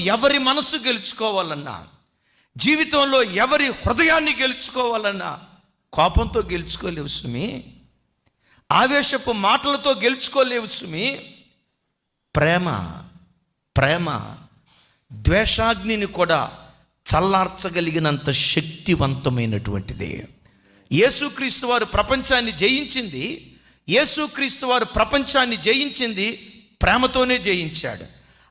ఎవరి మనసు గెలుచుకోవాలన్నా జీవితంలో ఎవరి హృదయాన్ని గెలుచుకోవాలన్నా కోపంతో గెలుచుకోలేవు సుమి. ఆవేశపు మాటలతో గెలుచుకోలేవు సుమి. ప్రేమ ప్రేమ ద్వేషాగ్నిని కూడా చల్లార్చగలిగినంత శక్తివంతమైనటువంటిది. యేసుక్రీస్తు వారు ప్రపంచాన్ని జయించింది యేసుక్రీస్తు వారు ప్రపంచాన్ని జయించింది ప్రేమతోనే జయించాడు.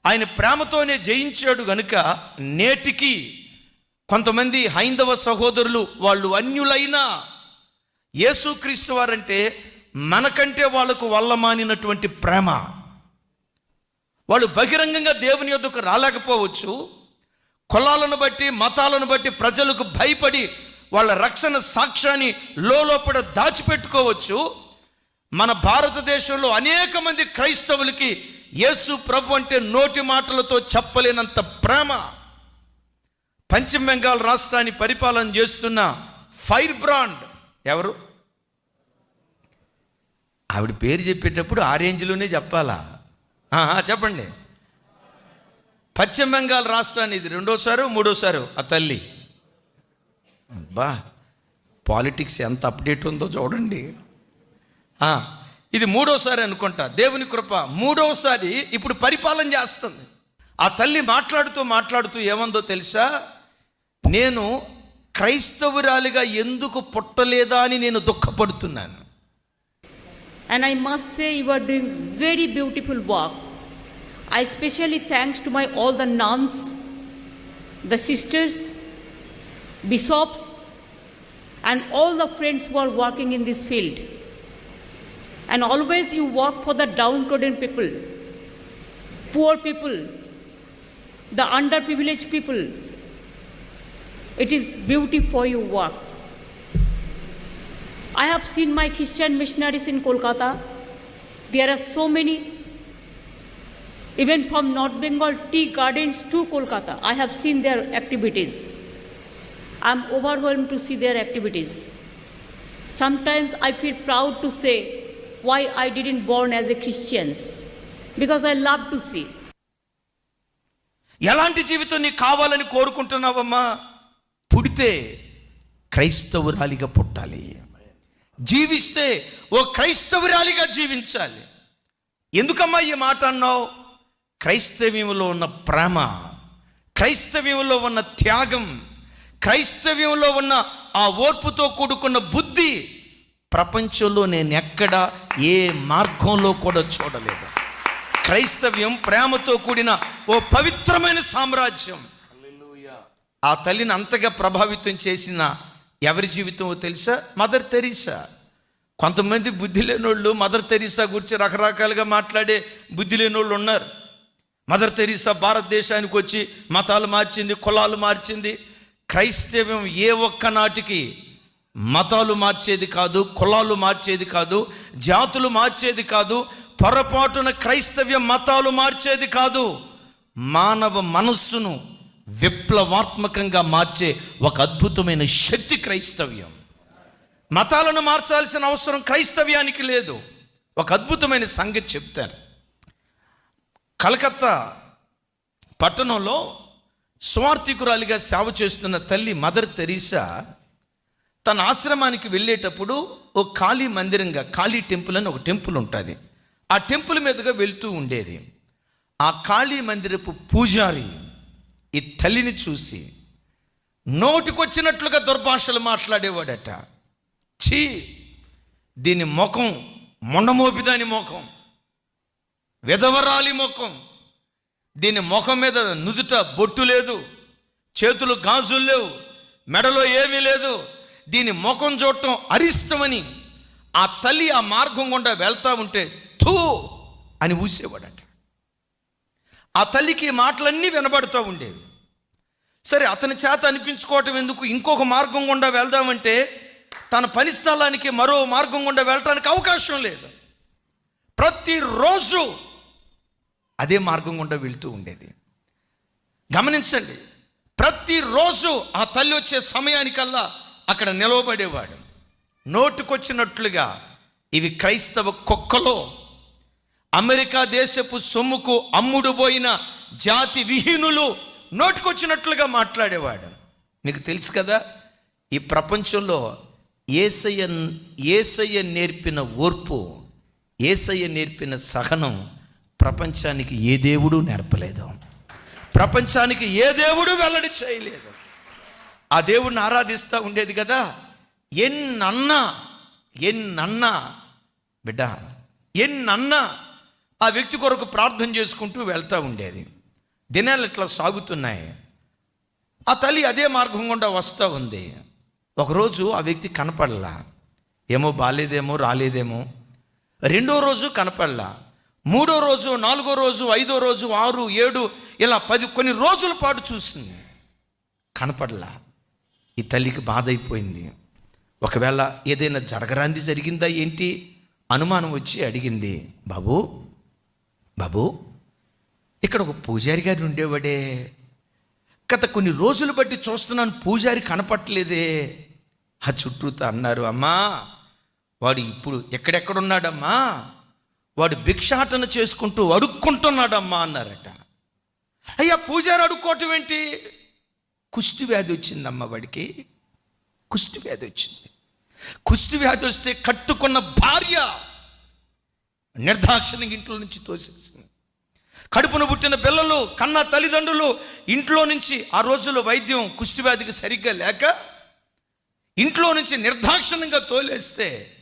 ఆయన ప్రేమతోనే జయించాడు గనుక నేటికి కొంతమంది హైందవ సహోదరులు వాళ్ళు అన్యులైనా యేసుక్రీస్తు వారంటే మనకంటే వాళ్ళకు వల్లమానినటువంటి ప్రేమ. వాళ్ళు బహిరంగంగా దేవుని యొద్దకు రాలేకపోవచ్చు. కులాలను బట్టి మతాలను బట్టి ప్రజలకు భయపడి వాళ్ళ రక్షణ సాక్ష్యాన్ని లోపల దాచిపెట్టుకోవచ్చు. మన భారతదేశంలో అనేక మంది క్రైస్తవులకి యేసు ప్రభు అంటే నోటి మాటలతో చెప్పలేనంత ప్రేమ. పశ్చిమ బెంగాల్ రాష్ట్రాన్ని పరిపాలన చేస్తున్న ఫైర్ బ్రాండ్ ఎవరు? ఆవిడ పేరు చెప్పేటప్పుడు ఆ రేంజ్లోనే చెప్పాలా? చెప్పండి. పశ్చిమ బెంగాల్ రాష్ట్రాన్ని ఇది రెండోసారు మూడోసారు? ఆ తల్లి. బా పాలిటిక్స్ ఎంత అప్డేట్ ఉందో చూడండి. ఇది మూడోసారి అనుకుంటా. దేవుని కృప మూడవసారి ఇప్పుడు పరిపాలన చేస్తుంది. ఆ తల్లి మాట్లాడుతూ మాట్లాడుతూ ఏమందో తెలుసా? నేను క్రైస్తవురాలిగా ఎందుకు పుట్టలేదా అని నేను దుఃఖపడుతున్నాను. And I must say you are doing very beautiful walk I specially thanks to my all the nuns the sisters bishops and all the friends who are walking in this field And always you work for the downtrodden people, poor people, the underprivileged people. It is beauty for your work. I have seen my Christian missionaries in Kolkata. There are so many, even from North Bengal tea gardens to Kolkata. I have seen their activities. I'm overwhelmed to see their activities. Sometimes I feel proud to say why I didn't born as a Christian, because I love to see. ఎలాంటి జీవితం నీకు కావాలని కోరుకుంటున్నావమ్మా? పుడితే క్రైస్తవురాలిగా పుట్టాలి. జీవిస్తే ఓ క్రైస్తవురాలిగా జీవించాలి. ఎందుకమ్మా ఈ మాట అన్నావు? క్రైస్తవ్యంలో ఉన్న ప్రేమ క్రైస్తవ్యంలో ఉన్న త్యాగం క్రైస్తవ్యంలో ఉన్న ఆ ఓర్పుతో కూడుకున్న బుద్ధి ప్రపంచంలో నేను ఎక్కడ ఏ మార్గంలో కూడా చూడలేదు. క్రైస్తవ్యం ప్రేమతో కూడిన ఓ పవిత్రమైన సామ్రాజ్యం. ఆ తల్లిని అంతగా ప్రభావితం చేసిన ఎవరి జీవితమో తెలుసా? Mother Teresa. కొంతమంది బుద్ధి లేనోళ్ళు మదర్ తెరీసా గురించి రకరకాలుగా మాట్లాడే బుద్ధి లేనోళ్ళు ఉన్నారు. మదర్ తెరీసా భారతదేశానికి వచ్చి మతాలు మార్చింది కులాలు మార్చింది. క్రైస్తవ్యం ఏ ఒక్క నాటికి మతాలు మార్చేది కాదు కులాలు మార్చేది కాదు జాతులు మార్చేది కాదు పొరపాటున క్రైస్తవ్యం మతాలు మార్చేది కాదు. మానవ మనస్సును విప్లవాత్మకంగా మార్చే ఒక అద్భుతమైన శక్తి క్రైస్తవ్యం. మతాలను మార్చాల్సిన అవసరం క్రైస్తవ్యానికి లేదు. ఒక అద్భుతమైన సంగతి చెప్తారు. కలకత్తా పట్టణంలో స్వార్థికురాలిగా సేవ చేస్తున్న తల్లి మదర్ తెరీసా తన ఆశ్రమానికి వెళ్ళేటప్పుడు ఓ ఖాళీ మందిరంగా ఖాళీ టెంపుల్ అని ఒక టెంపుల్ ఉంటుంది. ఆ టెంపుల్ మీదుగా వెళ్తూ ఉండేది. ఆ ఖాళీ మందిరపు పూజారి ఈ తల్లిని చూసి నోటికొచ్చినట్లుగా దుర్భాషలు మాట్లాడేవాడట. ఛీ దీని ముఖం మొండమోపిదాని ముఖం విధవరాలి ముఖం. దీని ముఖం మీద నుదుట బొట్టు లేదు చేతులు గాజులు లేవు మెడలో ఏమీ లేదు దీని ముఖం చూడటం అరిష్టమని ఆ తల్లి ఆ మార్గం గుండా వెళ్తా ఉంటే థూ అని ఊసేవాడట. ఆ తల్లికి మాటలన్నీ వినబడుతూ ఉండేవి. సరే అతని చేత అనిపించుకోవటం ఎందుకు? ఇంకొక మార్గం గుండా వెళ్దామంటే తన పని స్థలానికి మరో మార్గం గుండా వెళ్ళటానికి అవకాశం లేదు. ప్రతిరోజు అదే మార్గం గుండా వెళ్తూ ఉండేది. గమనించండి ప్రతిరోజు ఆ తల్లి వచ్చే సమయానికల్లా అక్కడ నిలవబడేవాడు. నోటుకొచ్చినట్లుగా ఇవి క్రైస్తవ కుక్కలో అమెరికా దేశపు సొమ్ముకు అమ్ముడు పోయిన జాతి విహీనులు నోటికొచ్చినట్లుగా మాట్లాడేవాడు. మీకు తెలుసు కదా ఈ ప్రపంచంలో ఏసయ్య ఏసయ్య నేర్పిన ఓర్పు ఏసయ్య నేర్పిన సహనం ప్రపంచానికి ఏ దేవుడు నేర్పలేదు. ప్రపంచానికి ఏ దేవుడు వెల్లడి చేయలేదు. ఆ దేవుణ్ణి ఆరాధిస్తూ ఉండేది కదా. ఎన్నన్నా ఎన్నన్నా బిడ్డ ఎన్నన్నా ఆ వ్యక్తి కొరకు ప్రార్థన చేసుకుంటూ వెళ్తూ ఉండేది. దినాలు ఇట్లా సాగుతున్నాయి. ఆ తల్లి అదే మార్గం గుండా వస్తూ ఉంది. ఒకరోజు ఆ వ్యక్తి కనపడలా. ఏమో బాలేదేమో రాలేదేమో. రెండో రోజు కనపడలా. మూడో రోజు నాలుగో రోజు ఐదో రోజు ఆరు ఏడు ఇలా పది కొన్ని రోజుల పాటు చూసింది. కనపడలా. ఈ తల్లికి బాధ అయిపోయింది ఒకవేళ ఏదైనా జరగరాంది జరిగిందా ఏంటి? అనుమానం వచ్చి అడిగింది బాబు బాబు ఇక్కడ ఒక పూజారి గారు ఉండేవాడే. గత కొన్ని రోజులు బట్టి చూస్తున్నాను పూజారి కనపట్లేదే ఆ చుట్టూతో అన్నారు అమ్మా వాడు ఇప్పుడు ఎక్కడెక్కడున్నాడమ్మా? వాడు భిక్షాటన చేసుకుంటూ అడుక్కుంటున్నాడమ్మా అన్నారట. అయ్యా పూజారి అడుక్కోవటం ఏంటి? కుష్టి వ్యాధి వచ్చిందమ్మ వాడికి. కుష్టి వ్యాధి వచ్చింది. కుష్టి వ్యాధి వస్తే కట్టుకున్న భార్య నిర్దాక్షిణ్యంగా ఇంట్లో నుంచి తోసేసింది. కడుపున పుట్టిన పిల్లలు కన్న తల్లిదండ్రులు ఇంట్లో నుంచి ఆ రోజుల్లో వైద్యం కుష్టి వ్యాధికి సరిగ్గా లేక ఇంట్లో నుంచి నిర్దాక్షిణ్యంగా తోలేస్తే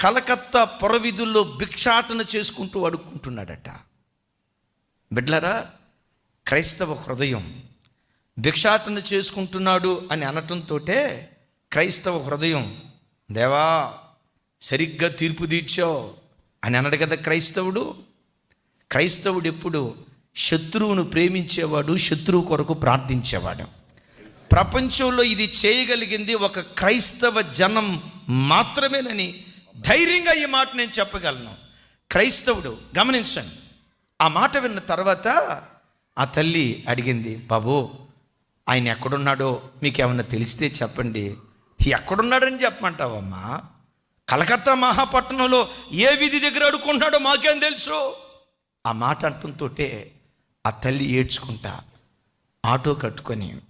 కలకత్తా పొరవిధుల్లో భిక్షాటన చేసుకుంటూ అడుక్కుంటున్నాడట. బిడ్లరా క్రైస్తవ హృదయం భిక్షాటన చేసుకుంటున్నాడు అని అనటంతో క్రైస్తవ హృదయం దేవా సరిగ్గా తీర్పు తీర్చావు అని అనడు కదా క్రైస్తవుడు. క్రైస్తవుడు ఎప్పుడు శత్రువును ప్రేమించేవాడు శత్రువు కొరకు ప్రార్థించేవాడు. ప్రపంచంలో ఇది చేయగలిగింది ఒక క్రైస్తవ జనం మాత్రమేనని ధైర్యంగా ఈ మాట నేను చెప్పగలను. క్రైస్తవుడు గమనించండి ఆ మాట విన్న తర్వాత ఆ తల్లి అడిగింది బాబు ఆయన ఎక్కడున్నాడో మీకు ఏమన్నా తెలిస్తే చెప్పండి. ఎక్కడున్నాడని చెప్పమంటావమ్మా. కలకత్తా మహాపట్టణంలో ఏ వీధి దగ్గర అడుకుంటున్నాడో మాకేం తెలుసు? ఆ మాట అంటుంతో ఆ తల్లి ఏడ్చుకుంటా ఆటో కట్టుకొని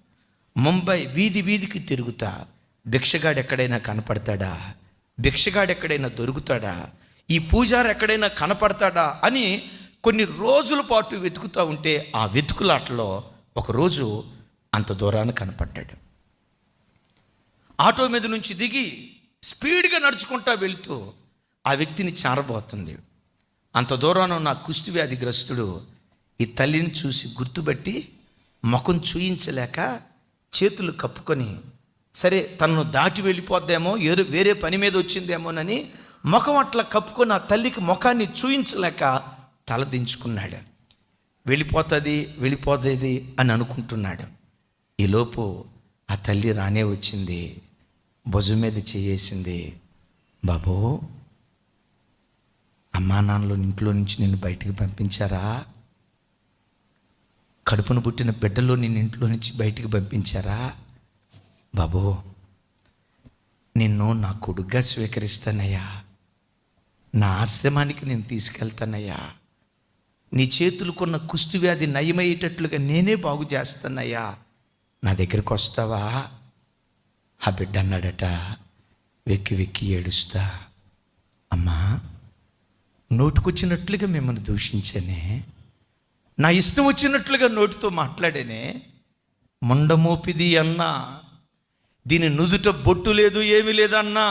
ముంబై వీధి వీధికి తిరుగుతా. భిక్షగాడు ఎక్కడైనా కనపడతాడా? భిక్షగాడు ఎక్కడైనా దొరుకుతాడా? ఈ పూజారు ఎక్కడైనా కనపడతాడా? అని కొన్ని రోజుల పాటు వెతుకుతూ ఉంటే ఆ వెతుకులాటలో ఒకరోజు అంత దూరాన కనపడ్డాడు. ఆటో మీద నుంచి దిగి స్పీడ్గా నడుచుకుంటా వెళుతూ ఆ వ్యక్తిని చారబోతుంది. అంత దూరాన ఉన్న కుష్టి వ్యాధిగ్రస్తుడు ఈ తల్లిని చూసి గుర్తుపట్టి ముఖం చూయించలేక చేతులు కప్పుకొని సరే తనను దాటి వెళ్ళిపోద్దేమో ఏరు వేరే పని మీద వచ్చిందేమోనని ముఖం అట్లా కప్పుకొని ఆ తల్లికి ముఖాన్ని చూయించలేక తలదించుకున్నాడు వెళ్ళిపోతుంది వెళ్ళిపోతుంది అని అనుకుంటున్నాడు. ఈలోపు ఆ తల్లి రానే వచ్చింది. భుజం మీద చేయేసింది. బాబు అమ్మా నాన్నలు ఇంట్లో నుంచి నిన్ను బయటికి పంపించారా? కడుపును పుట్టిన బిడ్డలో నిన్ను ఇంట్లో నుంచి బయటికి పంపించారా? బాబు నిన్ను నా కొడుగ్గా స్వీకరిస్తానయ్యా. నా ఆశ్రమానికి నేను తీసుకెళ్తానయ్యా. నీ చేతులకున్న కుష్టి వ్యాధి నయమయ్యేటట్లుగా నేనే బాగు చేస్తానయ్యా. నా దగ్గరికి వస్తావా? ఆ బిడ్డ అన్నాడట వెక్కి వెక్కి ఏడుస్తా అమ్మా నోటుకొచ్చినట్లుగా మిమ్మల్ని దూషించనే నా ఇష్టం వచ్చినట్లుగా నోటితో మాట్లాడేనే ముండమోపిది అన్నా దీని నుదుట బొట్టు లేదు ఏమీ లేదన్నా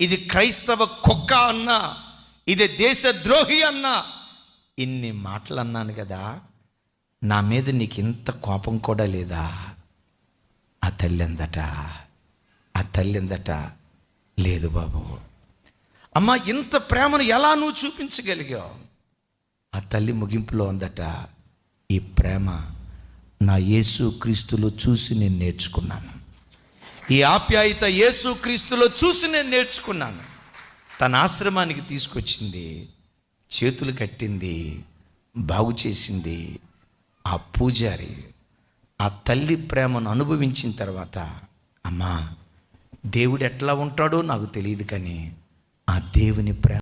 ఇది క్రైస్తవ కుక్క అన్నా ఇది దేశ ద్రోహి అన్నా ఇన్ని మాటలు అన్నాను కదా నా మీద నీకు ఇంత కోపం కూడా లేదా? తల్లి అందట ఆ తల్లి అందట లేదు బాబు అమ్మా ఇంత ప్రేమను ఎలా నువ్వు చూపించగలిగావు? ఆ తల్లి ముగింపులో ఉందట ఈ ప్రేమ నా యేసు క్రీస్తులో చూసి నేను నేర్చుకున్నాను. ఈ ఆప్యాయత యేసు క్రీస్తులో చూసి నేను నేర్చుకున్నాను. తన ఆశ్రమానికి తీసుకొచ్చింది చేతులు కట్టింది బాగు చేసింది ఆ పూజారి ఆ తల్లి ప్రేమను అనుభవించిన తర్వాత అమ్మా దేవుడు ఎట్లా ఉంటాడో నాకు తెలియదు కానీ ఆ దేవుని ప్రేమ